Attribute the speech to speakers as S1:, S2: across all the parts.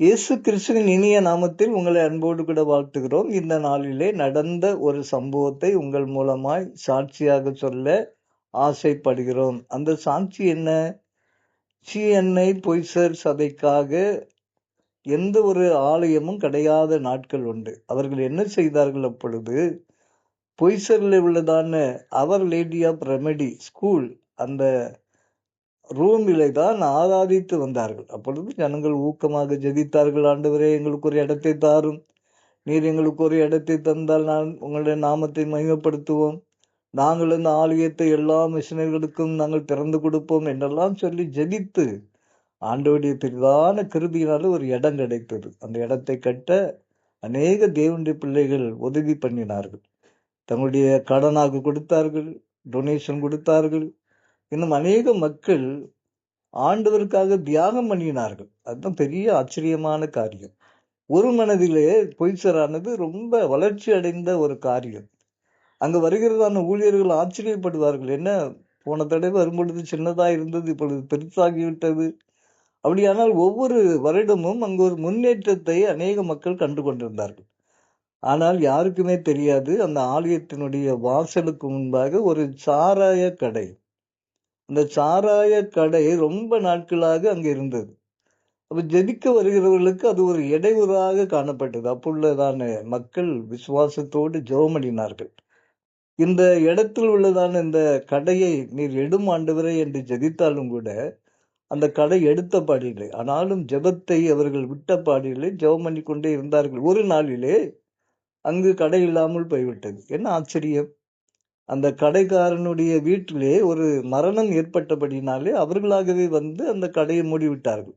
S1: இயேசு கிறிஸ்துவின் இனிய நாமத்தில் உங்களை அன்போடு கூட வாழ்த்துகிறோம். இந்த நாளிலே நடந்த ஒரு சம்பவத்தை உங்கள் மூலமாய் சாட்சியாக சொல்ல ஆசைப்படுகிறோம். அந்த சாட்சி என்ன? சிஎன்ஐ பொய்சர் சபைக்காக எந்த ஒரு ஆலயமும் கிடையாத நாட்கள் உண்டு. அவர்கள் என்ன செய்தார்கள் அப்பொழுது? பொய்சரில் உள்ளதான அவர் லேடி ஆஃப் ரெமெடி ஸ்கூல் அந்த ரூமிலே தான் ஆராதித்து வந்தார்கள். அப்பொழுது ஜனங்கள் ஊக்கமாக ஜெபித்தார்கள். ஆண்டவரே எங்களுக்கு ஒரு இடத்தை தாரும். நீர் எங்களுக்கு ஒரு இடத்தை தந்தால் நான் உங்களுடைய நாமத்தை மகிமைப்படுத்துவோம். நாங்கள் இந்த ஆலயத்தை எல்லா மிஷினர்களுக்கும் நாங்கள் திறந்து கொடுப்போம் என்றெல்லாம் சொல்லி ஜெபித்து ஆண்டவருடைய பெரிதான கிருபியினால ஒரு இடம் கிடைத்தது. அந்த இடத்தை கட்ட அநேக தேவனுடைய பிள்ளைகள் உதவி பண்ணினார்கள். தங்களுடைய கடனாக கொடுத்தார்கள் டொனேஷன் கொடுத்தார்கள். இன்னும் அநேக மக்கள் ஆண்டவருக்காக தியாகம் பண்ணினார்கள். அதுதான் பெரிய ஆச்சரியமான காரியம். ஒரு மனதிலே பொய்சரானது ரொம்ப வளர்ச்சி அடைந்த ஒரு காரியம். அங்கே வருகிறதான ஊழியர்கள் ஆச்சரியப்படுவார்கள். என்ன போன தடவை வரும்பொழுது சின்னதாக இருந்தது இப்பொழுது பெருசாகிவிட்டது? அப்படியானால் ஒவ்வொரு வருடமும் அங்கு ஒரு முன்னேற்றத்தை அநேக மக்கள் கண்டு கொண்டிருந்தார்கள். ஆனால் யாருக்குமே தெரியாது அந்த ஆலயத்தினுடைய வாசலுக்கு முன்பாக ஒரு சாராய கடை. அந்த சாராய கடை ரொம்ப நாட்களாக அங்கே இருந்தது. அப்ப ஜெபிக்க வருகிறவர்களுக்கு அது ஒரு இடையூறாக காணப்பட்டது. அப்புள்ளதான மக்கள் விசுவாசத்தோடு ஜெபமணினார்கள் இந்த இடத்தில் உள்ளதான இந்த கடையை நீர் எடும் ஆண்டவரே என்று ஜெபித்தாலும் கூட அந்த கடை எடுத்த பாடில்லை. ஆனாலும் ஜெபத்தை அவர்கள் விட்ட பாடில்லை ஜெபம் பண்ணி கொண்டே இருந்தார்கள். ஒரு நாளிலே அங்கு கடை இல்லாமல் போய்விட்டது. என்ன ஆச்சரியம்? அந்த கடைக்காரனுடைய வீட்டிலே ஒரு மரணம் ஏற்பட்டபடினாலே அவர்களாகவே வந்து அந்த கடையை மூடிவிட்டார்கள்.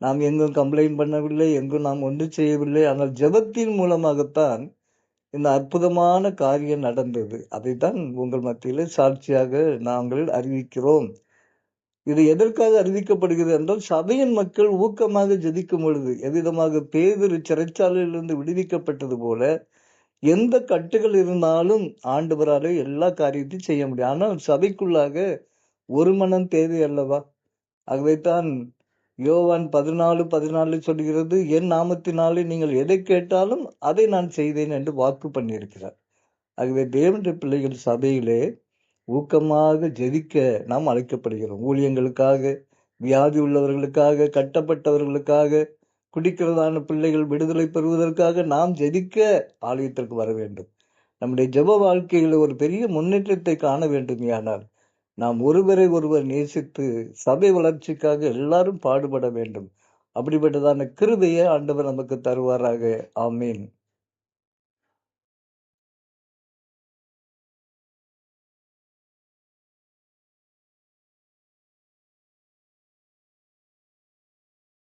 S1: நாம் எங்கும் கம்ப்ளைண்ட் பண்ணவில்லை எங்கும் நாம் ஒன்று செய்யவில்லை. ஆனால் ஜெபத்தின் மூலமாகத்தான் இந்த அற்புதமான காரியம் நடந்தது. அதைத்தான் உங்கள் மத்தியில் சாட்சியாக நாங்கள் அறிவிக்கிறோம். இது எதற்காக அறிவிக்கப்படுகிறது என்றால் சபையின் மக்கள் ஊக்கமாக ஜெதிக்கும் பொழுது எவ்விதமாக பேதொரு சிறைச்சாலையிலிருந்து விடுவிக்கப்பட்டது போல எந்த கட்டுகள் இருந்தாலும் ஆண்டவராலே எல்லா காரியத்தையும் செய்ய முடியும். ஆனால் சபைக்குள்ளாக ஒரு மனம் தேவை அல்லவா? ஆகவேதான் யோவான் பதினாலு பதினாலு சொல்கிறது என் நாமத்தினாலே நீங்கள் எதை கேட்டாலும் அதை நான் செய்தேன் என்று வாக்கு பண்ணியிருக்கிறார். ஆகவே தேவனுடைய பிள்ளைகள் சபையிலே ஊக்கமாக ஜெபிக்க நாம் அழைக்கப்படுகிறோம். ஊழியங்களுக்காக வியாதி உள்ளவர்களுக்காக கட்டப்பட்டவர்களுக்காக குடிக்கிறதான பிள்ளைகள் விடுதலை பெறுவதற்காக நாம் ஜெபிக்க ஆலயத்திற்கு வர வேண்டும். நம்முடைய ஜெப வாழ்க்கையில் ஒரு பெரிய முன்னேற்றத்தை காண வேண்டும் ஆனால் நாம் ஒருவரை ஒருவர் நேசித்து சபை வளர்ச்சிக்காக எல்லாரும் பாடுபட வேண்டும். அப்படிப்பட்டதான கிருபையை ஆண்டவர் நமக்கு தருவாராக. ஆமீன்.